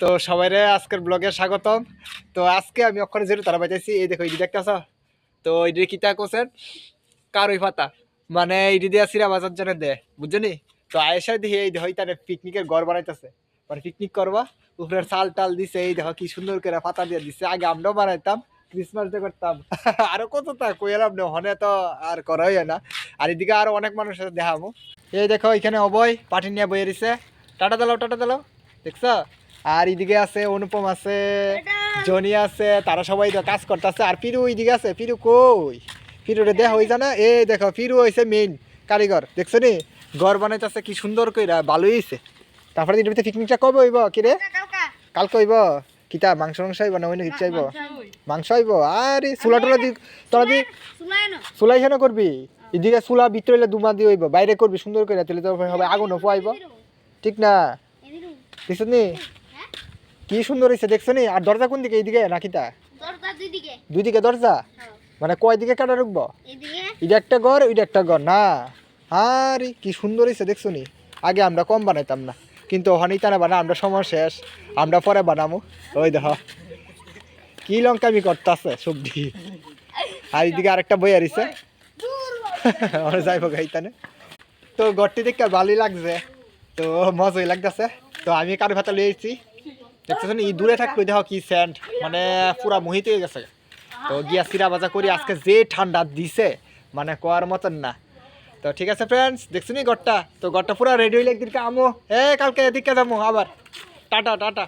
তো সবাই আজকের ব্লগে স্বাগতম। তো আজকে আমি অক্ষরে যেটা তারা পাইতেছি এই দেখো এইটি দেখতেছ? তো এইটি কিতা কোসেন কারই পাতা। মানে এইটি দিয়া সিরা বাজার জন্য দে, বুঝছনি? তো আয়েসা দিয়ে এই দেখো তার পিকনিকের ঘর বানাইতেছে। মানে পিকনিক করবা, উপরের চাল টাল দিছে, এই দেখো, কি সুন্দর করে পাতা দিয়ে দিছে। আগে আমরাও বানাইতাম ক্রিসমাস ডে করতাম। আরও কত তা কইলাম না, হনে তো আর করাই না। আর এদিকে আরও অনেক মানুষের সাথে দেখাবো এই দেখো, এখানে অবয় পাটি নিয়ে বইয়ে দিছে। টাটা দিলাও টাটা দিলাও। দেখছ? আর এদিকে আছে অনুপম আছে জনি আছে তারা সবাই তো কাজ করতেছে। আর পিরু এইদিকে আছে পিরু কই? পিরুরে দেখ হই জানা এই দেখো পিরু হইছে মেইন কারিগর দেখছ নি? ঘর বানাইতেছে কি সুন্দর কইরা ভালোই হইছে। তারপরে এটার পিকনিকটা কবে হইব? কি রে? কালকে হইব? কিতা মাংস মাংস হইব না অন্য কিছু হইব? মাংস হইব। আরে চুলা টুলা দি তোরা দি চুলাই কেন করবি? এদিকে চুলা ভিতরে হইলে দুমা দিয়ে হইব। বাইরে করবি সুন্দর করে তাহলে তো হবে আগুন পোয়াইব ঠিক না? দেখছ নি? কি সুন্দর হয়েছে দেখছ নি? আর দরজা কোন দিকে? এইদিকে নাকি তা দুই দিকে। দরজা? মানে কয় দিকে কাটা রাখব এটা একটা ঘর ওইটা একটা ঘর। না। আরে কি সুন্দর হয়েছে দেখছ নি? আগে আমরা কম বানাইতাম না। কিন্তু ওখানে তা না বানা আমরা সময় শেষ। আমরা পরে বানাবো ওই দেখো। কি লঙ্কামি করতেছে সবজি। আর এইদিকে আরেকটা বই আরিছে। ওরা যাইব গাইতানে তো ঘরটি দেখতে ভালোই লাগছে। তো মজাই লাগতেছে। তো আমি কারও ভাতা লিয়ে এসেছি দেখতেছেন, এই দূরে থাকলে দেখো কি স্যান্ড মানে পুরা মোহিত হয়ে গেছে। তো গিয়া সিরা বাজা করি, আজকে যে ঠান্ডা দিছে মানে কোয়ার মতন না। তো ঠিক আছে ফ্রেন্ডস দেখছ নি তো ঘরটা পুরা রেডি হইলে একদিনকে আমো। এ কালকে এদিকে যাব আবার। Tata tata.